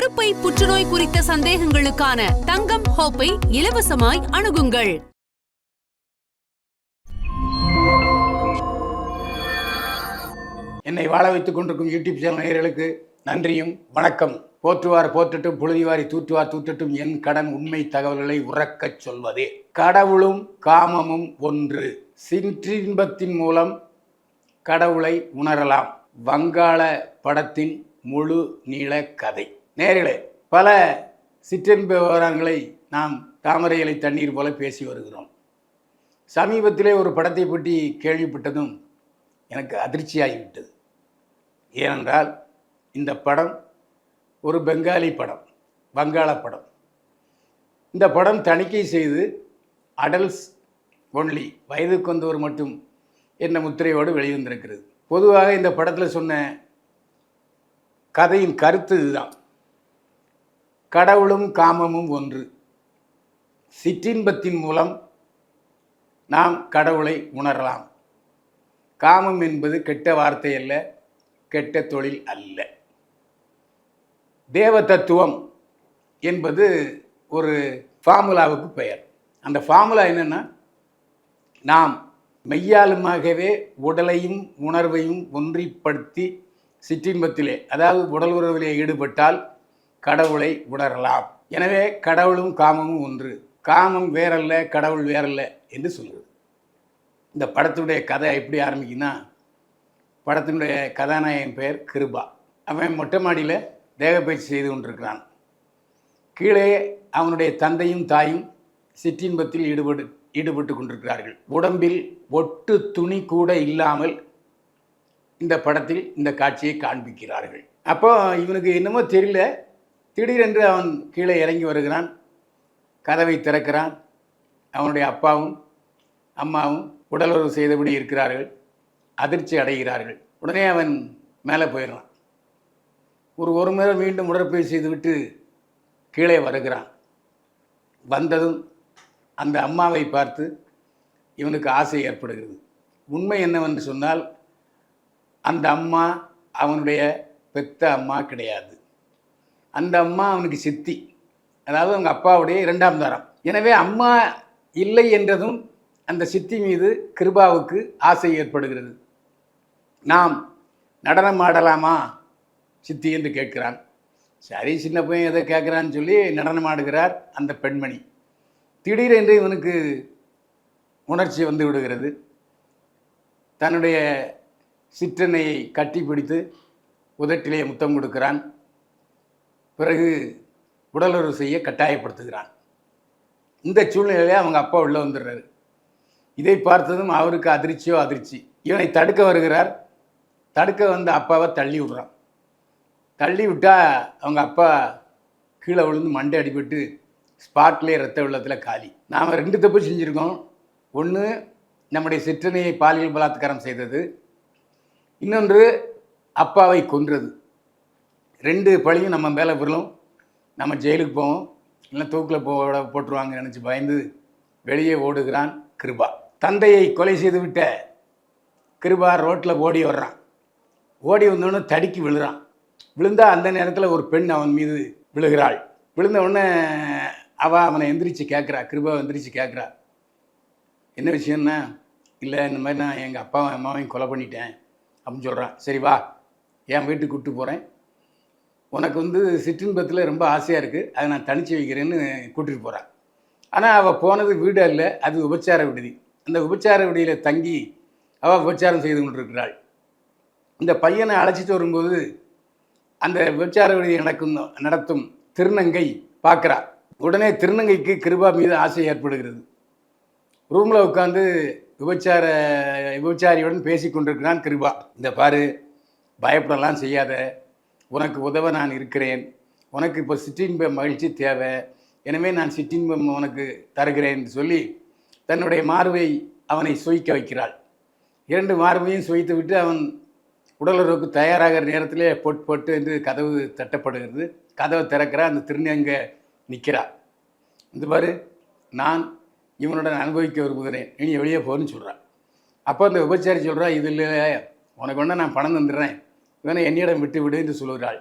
கருப்பை புற்றுநோய் குறித்த சந்தேகங்களுக்கான தங்கம் ஹோப்பை இலவசமாய் அணுகுங்கள். என்னை வாழ வைத்துக் கொண்டிருக்கும் யூடியூப் சேனல் நேயர்களுக்கு நன்றியும் வணக்கம். போற்றுவார் போற்றட்டும் புழுதிவாரி தூற்றுவார் தூற்றட்டும் என் கடன் உண்மை தகவல்களை உறக்கச் சொல்வதே. கடவுளும் காமமும் ஒன்று. சிற்றின்பத்தின் மூலம் கடவுளை உணரலாம். வங்காள படத்தின் முழு நீள கதை. நேர்களே பல சிற்றின்ப விவகாரங்களை நாம் தாமரை இலை தண்ணீர் போல பேசி வருகிறோம். சமீபத்திலே ஒரு படத்தை பற்றி கேள்விப்பட்டதும் எனக்கு அதிர்ச்சியாகிவிட்டது. ஏனென்றால் இந்த படம் ஒரு பெங்காலி படம் வங்காள படம். இந்த படம் தணிக்கை செய்து அடல்ஸ் ஒன்லி வயதுக்கு வந்தவர் மட்டும் என்ற முத்திரையோடு வெளிவந்திருக்கிறது. பொதுவாக இந்த படத்தில் சொன்ன கதையின் கருத்து இதுதான். கடவுளும் காமமும் ஒன்று. சிற்றின்பத்தின் மூலம் நாம் கடவுளை உணரலாம். காமம் என்பது கெட்ட வார்த்தை அல்ல கெட்ட தொழில் அல்ல. தேவ தத்துவம் என்பது ஒரு ஃபார்முலாவுக்கு பெயர். அந்த ஃபார்முலா என்னென்னா நாம் மெய்யாலுமாகவே உடலையும் உணர்வையும் ஒன்றிப்படுத்தி சிற்றின்பத்திலே அதாவது உடல் உறவிலே ஈடுபட்டால் கடவுளை உணரலாம். எனவே கடவுளும் காமமும் ஒன்று. காமம் வேறல்ல கடவுள் வேறல்ல என்று சொல்லுது. இந்த படத்தினுடைய கதை எப்படி ஆரம்பிக்குன்னா படத்தினுடைய கதாநாயகன் பெயர் கிருபா. அவன் மொட்டை மாடியில் தேகப்பயிற்சி செய்து கொண்டிருக்கிறான். கீழே அவனுடைய தந்தையும் தாயும் சிற்றின்பத்தில் ஈடுபட்டு ஈடுபட்டு கொண்டிருக்கிறார்கள். உடம்பில் ஒட்டு துணி கூட இல்லாமல் இந்த படத்தில் இந்த காட்சியை காண்பிக்கிறார்கள். அப்போ இவனுக்கு என்னமோ தெரியல திடீரென்று அவன் கீழே இறங்கி வருகிறான். கதவை திறக்கிறான். அவனுடைய அப்பாவும் அம்மாவும் உடலுறவு செய்தபடி இருக்கிறார்கள். அதிர்ச்சி அடைகிறார்கள். உடனே அவன் மேலே போயிடுறான். ஒரு ஒரு முறை மீண்டும் உடற்பயிற்சி செய்துவிட்டு கீழே வருகிறான். வந்ததும் அந்த அம்மாவை பார்த்து இவனுக்கு ஆசை ஏற்படுகிறது. உண்மை என்னவென்று சொன்னால் அந்த அம்மா அவனுடைய பெத்த அம்மா கிடையாது. அந்த அம்மா அவனுக்கு சித்தி. அதாவது அவங்க அப்பாவுடைய இரண்டாம் தரம். எனவே அம்மா இல்லை என்றதும் அந்த சித்தி மீது கிருபாவுக்கு ஆசை ஏற்படுகிறது. நாம் நடனம் ஆடலாமா? சித்தி என்று கேட்கிறான். சரி சின்ன பையன் எதை கேட்குறான்னு சொல்லி நடனம் ஆடுகிறார் அந்த பெண்மணி. திடீரென்று இவனுக்கு உணர்ச்சி வந்து விடுகிறது. தன்னுடைய சிற்றனையை கட்டி பிடித்து உதட்டிலே முத்தம் கொடுக்கிறான். பிறகு உடலுறவு செய்ய கட்டாயப்படுத்துகிறான். இந்த சூழ்நிலையிலே அவங்க அப்பா உள்ளே வந்துடுறாரு. இதை பார்த்ததும் அவருக்கு அதிர்ச்சியோ அதிர்ச்சி. இவனை தடுக்க வருகிறார். தடுக்க வந்த அப்பாவை தள்ளி விடுறான். தள்ளி விட்டால் அவங்க அப்பா கீழே விழுந்து மண்டை அடிபட்டு ஸ்பாட்லேயே ரத்த வெள்ளத்தில் காலி. நாம் ரெண்டு தப்பு செஞ்சுருக்கோம். ஒன்று நம்முடைய சிற்றனையை பாலியல் பலாத்காரம் செய்தது. இன்னொன்று அப்பாவை கொன்றது. ரெண்டு பழியும் நம்ம மேலே விழும் நம்ம ஜெயிலுக்கு போவோம். இல்லை தூக்கில் போட போட்டுருவாங்க நினச்சி பயந்து வெளியே ஓடுகிறான் கிருபா. தந்தையை கொலை செய்து விட்ட கிருபா ரோட்டில் ஓடி வர்றான். ஓடி வந்தோடனே தடுக்கி விழுறான். விழுந்தா அந்த நேரத்தில் ஒரு பெண் அவன் மீது விழுகிறாள். விழுந்த உடனே அவள் அவனை எந்திரிச்சு கேட்குறா. கிருபா எந்திரிச்சு கேட்குறா. என்ன விஷயம்னா இல்லை இந்த மாதிரி நான் எங்கள் அப்பாவும் அம்மாவையும் கொலை பண்ணிட்டேன். அப்படின்னு சொல்கிறான் சரி வா என் வீட்டுக்கு கூப்பிட்டு போகிறேன் உனக்கு வந்து சிற்றின்பத்தில் ரொம்ப ஆசையாக இருக்குது அதை நான் தனிச்சு வைக்கிறேன்னு கூட்டிகிட்டு போகிறான் ஆனால் அவள் போனது வீடு அல்ல அது உபச்சார விடுதி. அந்த உபச்சார விடுதியில் தங்கி அவள் உபச்சாரம் செய்து கொண்டிருக்கிறாள். இந்த பையனை அழைச்சிட்டு வரும்போது அந்த விபச்சார விடுதி நடக்கும் நடத்தும் திருநங்கை பார்க்குறா. உடனே திருநங்கைக்கு கிருபா மீது ஆசை ஏற்படுகிறது. ரூமில் உட்காந்து விபச்சார விபச்சாரியுடன் பேசி கொண்டிருக்கிறான் கிருபா. இந்த பாரு பயப்படலாம் செய்யாத. உனக்கு உதவ நான் இருக்கிறேன். உனக்கு இப்போ சிற்றின்ப மகிழ்ச்சி தேவை. எனவே நான் சிற்றின்பம் உனக்கு தருகிறேன் என்று சொல்லி தன்னுடைய மார்பை அவனை சுயிக்க வைக்கிறாள். இரண்டு மார்பையும் சுவைத்து விட்டு அவன் உடலுறவுக்கு தயாராகிற நேரத்திலே பொட் பொட்டு என்று கதவு தட்டப்படுகிறது. கதவை திறக்கிற அந்த திருநங்க நிற்கிறா. இந்த பாரு நான் இவனுடன் அனுபவிக்க விரும்புகிறேன். இனி வெளியே போகணும்னு சொல்கிறான் அப்போ அந்த உபச்சாரி சொல்கிறா இது இல்லை உனக்கு ஒன்று நான் பணம் தந்துடுறேன். இவனை என்னிடம் விட்டு விடு என்று சொல்கிறாள்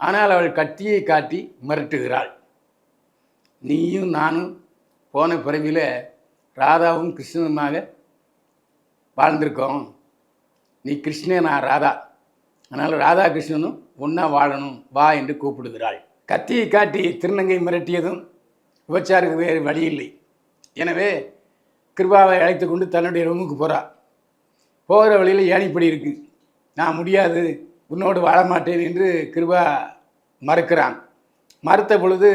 ஆனால் அவள் கத்தியை காட்டி மிரட்டுகிறாள். நீயும் நானும் போன பிறவியில் ராதாவும் கிருஷ்ணனுமாக வாழ்ந்திருக்கோம். நீ கிருஷ்ணே நான் ராதா. அதனால் ராதா கிருஷ்ணனும் ஒன்றா வாழணும் வா என்று கூப்பிடுகிறாள். கத்தியை காட்டி திருநங்கை மிரட்டியதும் உபச்சாருக்கு வேறு வழி இல்லை எனவே கிருபாவை அழைத்து கொண்டு தன்னுடைய ரூமுக்கு போகிறாள் போகிற வழியில் ஏணிப்படி இருக்குது நான் முடியாது உன்னோடு வாழ மாட்டேன் என்று கிருபா மறுக்கிறான். மறுத்த பொழுது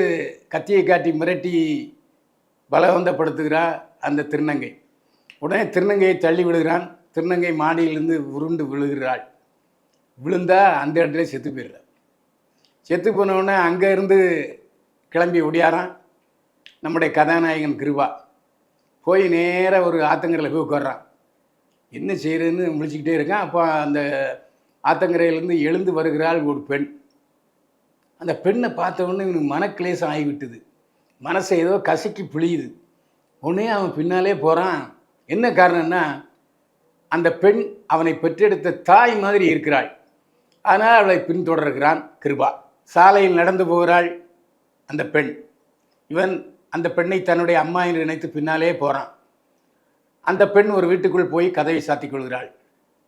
கத்தியை காட்டி மிரட்டி பலவந்தப்படுத்துகிறா அந்த திருநங்கை. உடனே திருநங்கையை தள்ளி விடுகிறான். திருநங்கை மாடியிலிருந்து உருண்டு விழுகிறாள். விழுந்தால் அந்த இடத்துல செத்து போயிடுறா செத்து போனவுடனே அங்கேருந்து அங்கே இருந்து கிளம்பி ஒடியாரான். நம்முடைய கதாநாயகன் கிருபா. போய் நேராக ஒரு ஆத்தங்கரில் போய் உட்கார்றான். என்ன செய்கிறதுன்னு முழிச்சிக்கிட்டே இருக்கான். அப்போ அந்த ஆத்தங்கரையிலேருந்து எழுந்து வருகிறாள் ஒரு பெண். அந்த பெண்ணை பார்த்த உடனே இவனுக்கு மனக்கிளேசம் ஆகிவிட்டது. மனசை ஏதோ கசக்கி பிழியுது. உடனே அவன் பின்னாலே போகிறான் என்ன காரணம்னா அந்த பெண் அவனை பெற்றெடுத்த தாய் மாதிரி இருக்கிறாள். அதனால் அவளை பின்தொடர்கிறான் கிருபா. சாலையில் நடந்து போகிறாள் அந்த பெண். இவன் அந்த பெண்ணை தன்னுடைய அம்மா என்று நினைத்து பின்னாலே போகிறான் அந்த பெண் ஒரு வீட்டுக்குள் போய் கதவை சாத்திக் கொள்கிறாள்.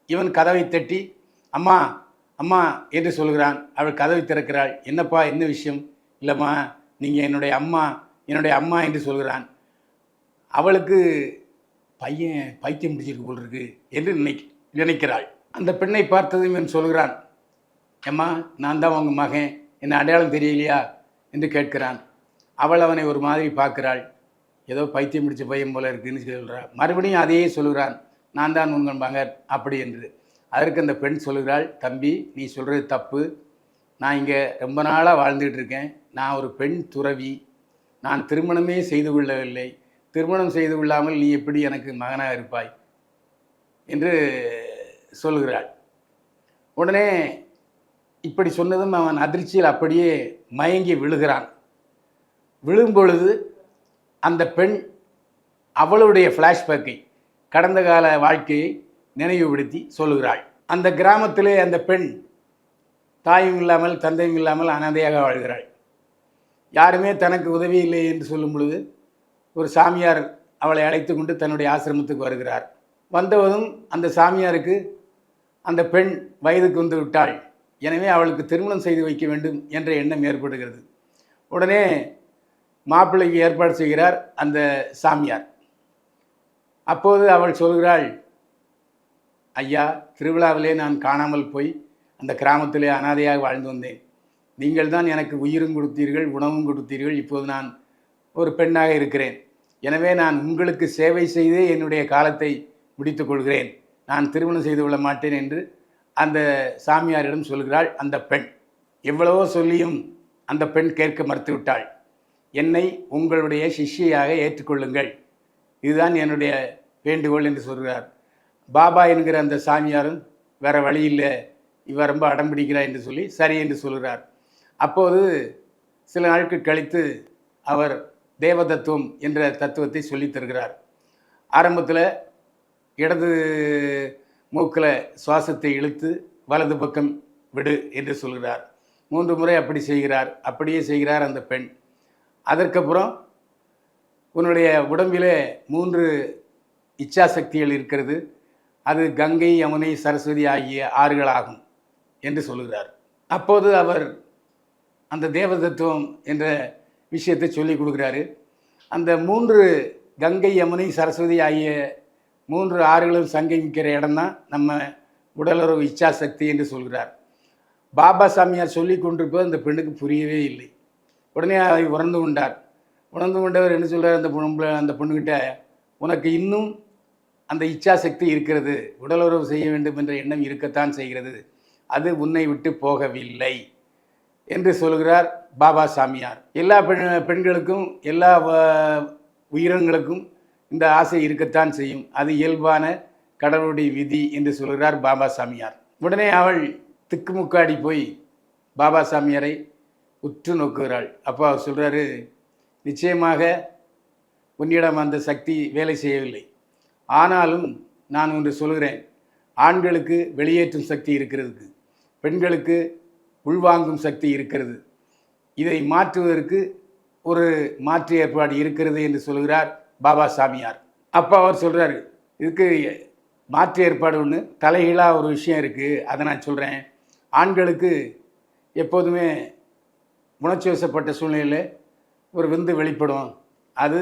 இவன் கதவை தட்டி அம்மா அம்மா என்று சொல்கிறான். அவள் கதவை திறக்கிறாள். என்னப்பா என்ன விஷயம்? இல்லைம்மா நீங்கள் என்னுடைய அம்மா என்னுடைய அம்மா என்று சொல்கிறான். அவளுக்கு பையன் பைத்தியம் பிடிச்சிருக்கு போல் இருக்கு என்று நினை நினைக்கிறாள். அந்த பெண்ணை பார்த்ததும் இவன் சொல்கிறான் அம்மா நான் தான் உங்கள் மகன். என்னை அடையாளம் தெரியலையா? என்று கேட்கிறான். அவள் அவனை ஒரு மாதிரி பார்க்கிறாள். ஏதோ பைத்தியம் பிடிச்ச பையன் போல இருக்குன்னு சொல்கிறார் மறுபடியும் அதையே சொல்கிறான் நான் தான் உங்கள் மகன் அப்படி என்று. அதற்கு அந்த பெண் சொல்கிறாள் தம்பி நீ சொல்கிறது தப்பு. நான் இங்கே ரொம்ப நாளாக வாழ்ந்துட்டு இருக்கேன். நான் ஒரு பெண் துறவி. நான் திருமணமே செய்து கொள்ளவில்லை. திருமணம் செய்து கொள்ளாமல் நீ எப்படி எனக்கு மகனாக இருப்பாய்? என்று சொல்கிறாள் உடனே இப்படி சொன்னதும் அவன் அதிர்ச்சியில் அப்படியே மயங்கி விழுகிறான். விழும்பொழுது அந்த பெண் அவளுடைய ஃப்ளாஷ்பேக்கை கடந்த கால வாழ்க்கையை நினைவுபடுத்தி சொல்லுகிறாள். அந்த கிராமத்திலே அந்த பெண் தாயும் இல்லாமல் தந்தையும் இல்லாமல் அனாதையாக வாழ்கிறாள். யாருமே தனக்கு உதவி இல்லை என்று சொல்லும் பொழுது ஒரு சாமியார் அவளை அழைத்து கொண்டு தன்னுடைய ஆசிரமத்துக்கு வருகிறார். வந்தவதும் அந்த சாமியாருக்கு அந்த பெண் வயதுக்கு வந்து விட்டாள். எனவே அவளுக்கு திருமணம் செய்து வைக்க வேண்டும் என்ற எண்ணம் ஏற்படுகிறது. உடனே மாப்பிள்ளைக்கு ஏற்பாடு செய்கிறார் அந்த சாமியார். அப்போது அவள் சொல்கிறாள் ஐயா திருவிழாவிலே நான் காணாமல் போய் அந்த கிராமத்திலே அனாதையாக வாழ்ந்து வந்தேன். நீங்கள் தான் எனக்கு உயிரும் கொடுத்தீர்கள் உணவும் கொடுத்தீர்கள். இப்போது நான் ஒரு பெண்ணாக இருக்கிறேன். எனவே நான் உங்களுக்கு சேவை செய்தே என்னுடைய காலத்தை முடித்துக் கொள்கிறேன். நான் திருமணம் செய்து கொள்ள மாட்டேன் என்று அந்த சாமியாரிடம் சொல்கிறாள் அந்த பெண். எவ்வளவோ சொல்லியும் அந்த பெண் கேட்க மறுத்துவிட்டாள். என்னை உங்களுடைய சிஷ்யாக ஏற்றுக்கொள்ளுங்கள். இதுதான் என்னுடைய வேண்டுகோள் என்று சொல்கிறார். பாபா என்கிற அந்த சாமியாரும் வேறு வழி இல்லை இவ ரொம்ப அடம்பிடிக்கிறார் என்று சொல்லி சரி என்று சொல்கிறார். அப்போது சில நாட்கள் கழித்து அவர் தேவதத்துவம் என்ற தத்துவத்தை சொல்லித் தருகிறார். ஆரம்பத்தில் இடது மூக்கில் சுவாசத்தை இழுத்து வலது பக்கம் விடு என்று சொல்கிறார். மூன்று முறை அப்படி செய்கிறார். அப்படியே செய்கிறார் அந்த பெண். அதற்கப்புறம் உன்னுடைய உடம்பிலே மூன்று இச்சாசக்திகள் இருக்கிறது. அது கங்கை யமுனை சரஸ்வதி ஆகிய ஆறுகளாகும் என்று சொல்கிறார் அப்போது அவர் அந்த தேவதத்துவம் என்ற விஷயத்தை சொல்லிக் கொடுக்குறாரு. அந்த மூன்று கங்கை யமுனை சரஸ்வதி ஆகிய மூன்று ஆறுகளும் சங்கமிக்கிற இடம்தான் நம்ம உடலுறவு இச்சாசக்தி என்று சொல்கிறார். பாபா சாமியார் சொல்லி கொண்டிருப்பது அந்த பெண்ணுக்கு புரியவே இல்லை. உடனே அதை உணர்ந்து கொண்டார். உணர்ந்து கொண்டவர் என்ன சொல்கிறார் அந்த பொண்ணு அந்த பொண்ணுக்கிட்ட உனக்கு இன்னும் அந்த இச்சாசக்தி இருக்கிறது. உடலுறவு செய்ய வேண்டும் என்ற எண்ணம் இருக்கத்தான் செய்கிறது. அது உன்னை விட்டு போகவில்லை என்று சொல்கிறார் பாபா சாமியார். எல்லா பெண் பெண்களுக்கும் எல்லா உயிரங்களுக்கும் உயிரினங்களுக்கும் இந்த ஆசை இருக்கத்தான் செய்யும். அது இயல்பான கடவுளுடைய விதி என்று சொல்கிறார் பாபா சாமியார். உடனே அவள் திக்குமுக்காடி போய் பாபா சாமியாரை உற்று நோக்குகிறாள் அப்போ அவர் சொல்கிறாரு நிச்சயமாக உன்னிடம் அந்த சக்தி வேலை செய்யவில்லை. ஆனாலும் நான் ஒன்று சொல்கிறேன் ஆண்களுக்கு வெளியேற்றும் சக்தி இருக்கிறதுக்கு பெண்களுக்கு உள்வாங்கும் சக்தி இருக்கிறது. இதை மாற்றுவதற்கு ஒரு மாற்று ஏற்பாடு இருக்கிறது என்று சொல்கிறார் பாபா சாமியார். அப்போ அவர் சொல்கிறாரு இதுக்கு மாற்று ஏற்பாடு ஒன்று தலைகீழாக ஒரு விஷயம் இருக்குது அதை நான் சொல்கிறேன் ஆண்களுக்கு எப்போதுமே உணர்ச்சி வசப்பட்ட சூழ்நிலையில் ஒரு விந்து வெளிப்படும். அது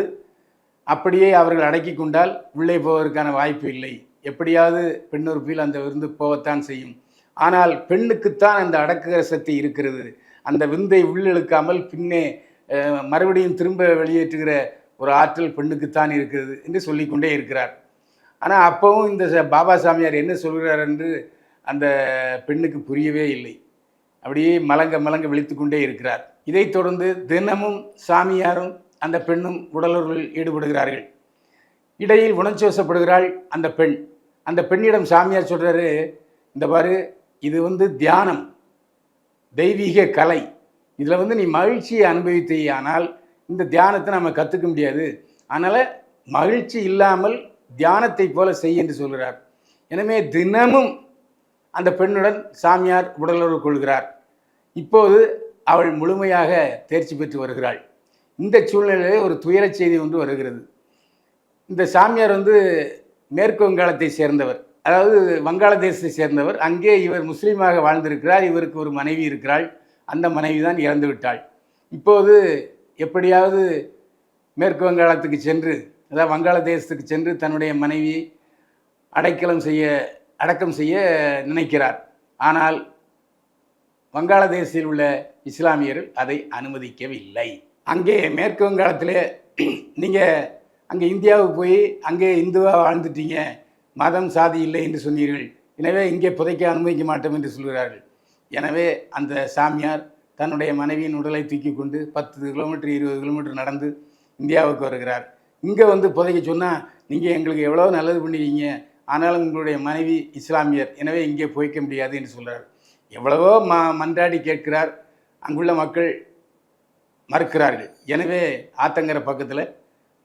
அப்படியே அவர்கள் அடக்கி கொண்டால் உள்ளே போவதற்கான வாய்ப்பு இல்லை. எப்படியாவது பெண்ணுறுப்பில் அந்த விருந்து போகத்தான் செய்யும். ஆனால் பெண்ணுக்குத்தான் அந்த அடக்குகிற சக்தி இருக்கிறது. அந்த விந்தை உள்ளிழுக்காமல் பின்னே மறுபடியும் திரும்ப வெளியேற்றுகிற ஒரு ஆற்றல் பெண்ணுக்குத்தான் இருக்கிறது என்று சொல்லிக்கொண்டே இருக்கிறார். ஆனால் அப்பவும் இந்த பாபா சாமியார் என்ன சொல்கிறார் என்று அந்த பெண்ணுக்கு புரியவே இல்லை. அப்படியே மலங்க மலங்க விழித்துக்கொண்டே இருக்கிறார். இதைத் தொடர்ந்து தினமும் சாமியாரும் அந்த பெண்ணும் உடலுறவில் ஈடுபடுகிறார்கள். இடையில் உணர்ச்சி வசப்படுகிறாள் அந்த பெண். அந்த பெண்ணிடம் சாமியார் சொல்கிறாரு இந்த பாரு இது வந்து தியானம். தெய்வீக கலை. இதில் வந்து நீ மகிழ்ச்சியை அனுபவித்தேயானால் இந்த தியானத்தை நம்ம கற்றுக்க முடியாது. அதனால் மகிழ்ச்சி இல்லாமல் தியானத்தை போல செய் என்று சொல்கிறார் எனவே தினமும் அந்த பெண்ணுடன் சாமியார் உடலுறவு கொள்கிறார். இப்போது அவள் முழுமையாக தேர்ச்சி பெற்று வருகிறாள். இந்த சூழ்நிலையிலே ஒரு துயரச் செய்தி ஒன்று வருகிறது. இந்த சாமியார் வந்து மேற்கு வங்காளத்தை சேர்ந்தவர். அதாவது வங்காளதேசத்தை சேர்ந்தவர். அங்கே இவர் முஸ்லீமாக வாழ்ந்திருக்கிறார். இவருக்கு ஒரு மனைவி இருக்கிறாள். அந்த மனைவி தான் இறந்து விட்டாள். இப்போது எப்படியாவது மேற்கு வங்காளத்துக்கு சென்று அதாவது வங்காளதேசத்துக்கு சென்று தன்னுடைய மனைவியை அடைக்கலம் செய்ய அடக்கம் செய்ய நினைக்கிறார். ஆனால் வங்காளதேசத்தில் உள்ள இஸ்லாமியர்கள் அதை அனுமதிக்கவில்லை. அங்கே மேற்கு வங்காளத்தில் நீங்கள் அங்கே இந்தியாவுக்கு போய் அங்கே இந்துவாக வாழ்ந்துட்டீங்க மதம் சாதி இல்லை என்று சொன்னீர்கள். எனவே இங்கே புதைக்க அனுமதிக்க மாட்டோம் என்று சொல்கிறார்கள். எனவே அந்த சாமியார் தன்னுடைய மனைவியின் உடலை தூக்கி கொண்டு பத்து கிலோமீட்டர் இருபது கிலோமீட்டர் நடந்து இந்தியாவுக்கு வருகிறார். இங்கே வந்து புதைக்க சொன்னால் நீங்கள் எங்களுக்கு எவ்வளோ நல்லது பண்ணுவீங்க ஆனாலும் உங்களுடைய மனைவி இஸ்லாமியர் எனவே இங்கே புதைக்க முடியாது என்று சொல்கிறார் எவ்வளவோ ம மன்றாடி கேட்கிறார். அங்குள்ள மக்கள் மறுக்கிறார்கள். எனவே ஆத்தங்கரை பக்கத்தில்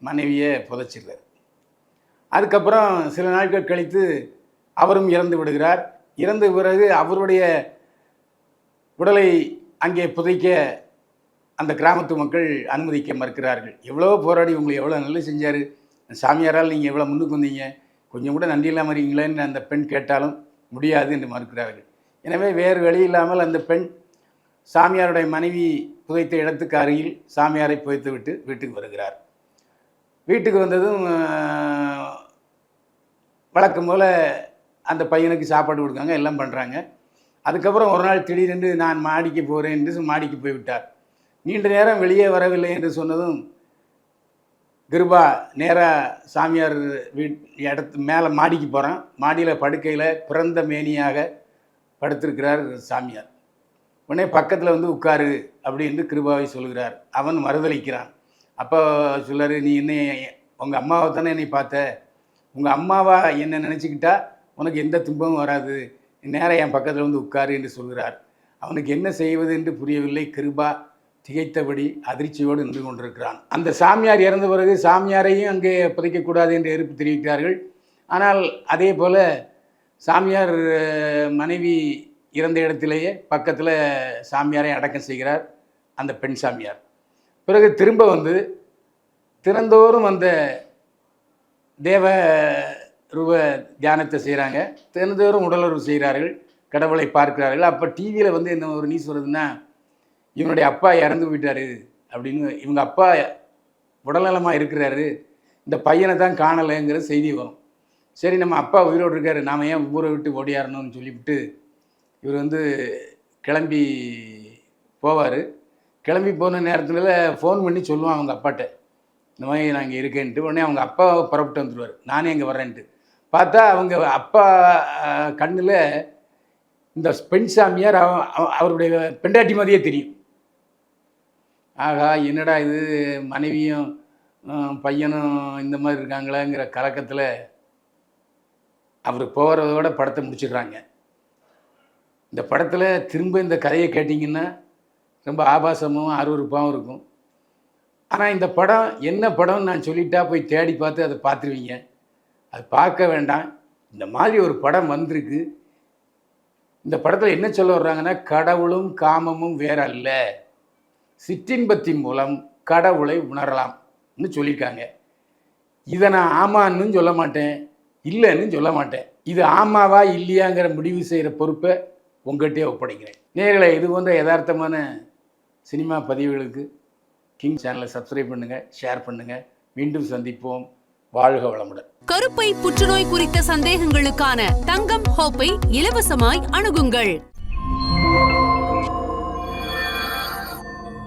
மனைவியை புதைச்சிடுறார். அதுக்கப்புறம் சில நாட்கள் கழித்து அவரும் இறந்து விடுகிறார். இறந்த பிறகு அவருடைய உடலை அங்கே புதைக்க அந்த கிராமத்து மக்கள் அனுமதிக்க மறுக்கிறார்கள். எவ்வளோ போராடி உங்களை எவ்வளோ நல்லது செஞ்சார். சாமியாரால் நீங்கள் எவ்வளோ முன்னுக்கு வந்தீங்க. கொஞ்சம் கூட நன்றி இல்லாமல் இருக்கீங்களேன்னு அந்த பெண் கேட்டாலும் முடியாது என்று மறுக்கிறார்கள். எனவே வேறு வழி இல்லாமல் அந்த பெண் சாமியாருடைய மனைவி புதைத்த இடத்துக்கு அருகில் சாமியாரை புதைத்து விட்டு வீட்டுக்கு வருகிறார். வீட்டுக்கு வந்ததும் வழக்கம் போல் அந்த பையனுக்கு சாப்பாடு கொடுக்காங்க எல்லாம் பண்ணுறாங்க அதுக்கப்புறம் ஒரு நாள் திடீரென்று நான் மாடிக்கு போகிறேன் என்று மாடிக்கு போய்விட்டார் நீண்ட நேரம் வெளியே வரவில்லை என்று சொன்னதும் கிருபா நேராக சாமியார் வீட் இடத்து மேலே மாடிக்கு போகிறான் மாடியில் படுக்கையில் பிறந்த மேனியாக படுத்திருக்கிறார் சாமியார். உடனே பக்கத்தில் வந்து உட்காரு அப்படின்னு கிருபாவை சொல்கிறார். அவன் மறுதளிக்கிறான் அப்போ சொல்லாரு நீ என்ன உங்கள் அம்மாவை தானே என்னை பார்த்த? உங்கள் அம்மாவா என்ன நினச்சிக்கிட்டா உனக்கு எந்த துன்பமும் வராது. நேராக என் பக்கத்தில் வந்து உட்காரு என்று சொல்கிறார். அவனுக்கு என்ன செய்வது என்று புரியவில்லை. கிருபா திகைத்தபடி அதிர்ச்சியோடு நின்று கொண்டிருக்கிறான். அந்த சாமியார் இறந்த பிறகு சாமியாரையும் அங்கே புதைக்கக்கூடாது என்று எதிர்ப்பு தெரிவிக்கிறார்கள். ஆனால் அதே போல் சாமியார் மனைவி இறந்த இடத்திலேயே பக்கத்தில் சாமியாரை அடக்கம் செய்கிறார் அந்த பெண் சாமியார். பிறகு திரும்ப வந்து தினந்தோறும் அந்த தேவ ரூப தியானத்தை செய்கிறாங்க தினந்தோறும் உடலுறவு செய்கிறார்கள் கடவுளை பார்க்கிறார்கள். அப்போ டிவியில் வந்து என்ன ஒரு நியூஸ் வருதுன்னா இவனுடைய அப்பா இறந்து போயிட்டாரு அப்படின்னு இவங்க அப்பா உடல்நலமாக இருக்கிறாரு. இந்த பையனை தான் காணலைங்கிற செய்தி வரும். சரி நம்ம அப்பா உயிரோடு இருக்காரு. நாம் ஏன் ஊரை விட்டு ஓடியாரணும்னு சொல்லிவிட்டு இவர் வந்து கிளம்பி போவார். கிளம்பி போன நேரத்தில் ஃபோன் பண்ணி சொல்லுவான் அவங்க அப்பாட்ட. இந்த மாதிரி நாங்கள் இருக்கேன்ட்டு. உடனே அவங்க அப்பா புறப்பட்டு வந்துடுவார் நானே இங்கே வரேன்ட்டு பார்த்தா அவங்க அப்பா கண்ணில் இந்த பெண் சாமியார் அவ- அவ- அவருடைய பெண்டாட்டி மாதிரியே தெரியும். ஆகா என்னடா இது? மனைவியும் பையனும் இந்த மாதிரி இருக்காங்களேங்கிற கலக்கத்தில் அவர் போகிறதோட படத்தை முடிச்சிடுறாங்க. இந்த படத்தில் திரும்ப இந்த கதையை கேட்டிங்கன்னா ரொம்ப ஆபாசமும் அருவருப்பாகவும் இருக்கும். ஆனால் இந்த படம் என்ன படம்னு நான் சொல்லிட்டா போய் தேடி பார்த்து அதை பார்த்துருவீங்க. அது பார்க்க வேண்டாம். இந்த மாதிரி ஒரு படம் வந்திருக்கு. இந்த படத்தில் என்ன சொல்ல வர்றாங்கன்னா கடவுளும் காமமும் வேற அல்ல. சிற்றின்பத்தின் மூலம் கடவுளை உணரலாம்னு சொல்லியிருக்காங்க. இதை நான் ஆமான்னு சொல்ல மாட்டேன். இல்லைன்னு சொல்ல மாட்டேன். இது ஆமாவா இல்லையாங்கிற முடிவு செய்கிற பொறுப்பை உங்கள்கிட்டயே ஒப்படைக்கிறேன். நேர்களை இது போன்ற யதார்த்தமான சினிமா பதிவுகளுக்கு கிங் சேனலை சப்ஸ்கிரைப் பண்ணுங்கள் ஷேர் பண்ணுங்கள் மீண்டும் சந்திப்போம். வாழ்க வளமுடன். கருப்பை புற்றுநோய் குறித்த சந்தேகங்களுக்கான தங்கம் ஹோப்பை இலவசமாய் அணுகுங்கள்.